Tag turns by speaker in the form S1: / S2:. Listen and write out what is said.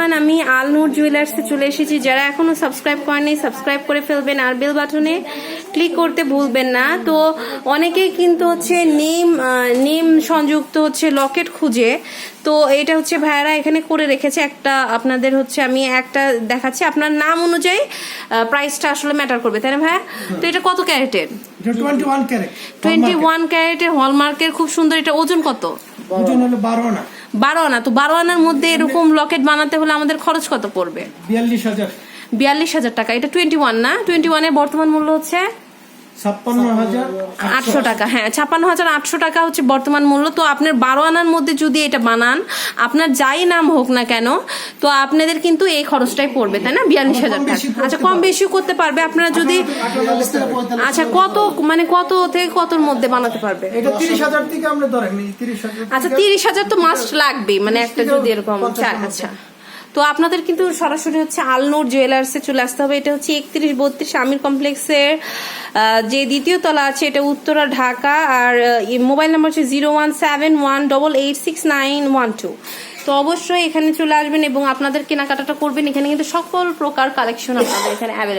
S1: Everyone আমি আলনুর জুয়েলার্সে চলে এসেছি। যারা এখনও সাবস্ক্রাইব করেনি সাবস্ক্রাইব করে ফেলবেন। আর বেল বাটনে ক্লিক করতে ভুলবেন না। তো অনেকেই কিন্তু হচ্ছে নিম নিম সংযুক্ত হচ্ছে লকেট খুঁজে। তো এটা হচ্ছে ভাইয়ারা এখানে করে রেখেছে। একটা আপনাদের হচ্ছে আমি একটা দেখাচ্ছি। আপনার নাম অনুযায়ী প্রাইসটা আসলে ম্যাটার করবে। তাই না ভাইয়া? তো এটা কত ক্যারেটের
S2: টোয়েন্টি ওয়ান
S1: ক্যারেটের হলমার্কের খুব সুন্দর। এটা ওজন কত?
S2: ওজন হলো বারো আনা।
S1: বারো আনা। তো বারো আনার মধ্যে এরকম লকেট বানাতে হলে আমাদের খরচ কত পড়বে?
S2: বিয়াল্লিশ হাজার।
S1: বিয়াল্লিশ হাজার টাকা। এটা টোয়েন্টি ওয়ান না? টোয়েন্টি ওয়ানের বর্তমান মূল্য হচ্ছে আটশো। টাকা। হ্যাঁ ছাপ্পান্ন হাজার আটশো টাকা হচ্ছে বর্তমান মূল্য। তো আপনার বারো আনার মধ্যে যদি এটা বানান আপনার যাই নাম হোক না কেন তো আপনাদের কিন্তু এই খরচটাই পড়বে তাই না? বিয়াল্লিশ হাজার টাকা। আচ্ছা কম বেশি করতে পারবে। আপনারা যদি আচ্ছা কত মানে কত থেকে কতর মধ্যে বানাতে পারবে? আচ্ছা তিরিশ হাজার তো মাস্ট লাগবে মানে একটা যদি এরকম আচ্ছা। তো আপনাদের কিন্তু সরাসরি হচ্ছে আলনোর জুয়েলার্সে চলে আসতে হবে। এটা হচ্ছে একত্রিশ বত্রিশ আমির কমপ্লেক্সের যে দ্বিতীয় তলা আছে, এটা উত্তরা, ঢাকা, আর মোবাইল নাম্বার হচ্ছে zero one seven one double eight six nine one two. তো অবশ্যই এখানে চলে আসবেন এবং আপনাদের কেনাকাটাটা করবেন। এখানে কিন্তু সকল প্রকার কালেকশন আপনাদের এখানে অ্যাভেলেবেল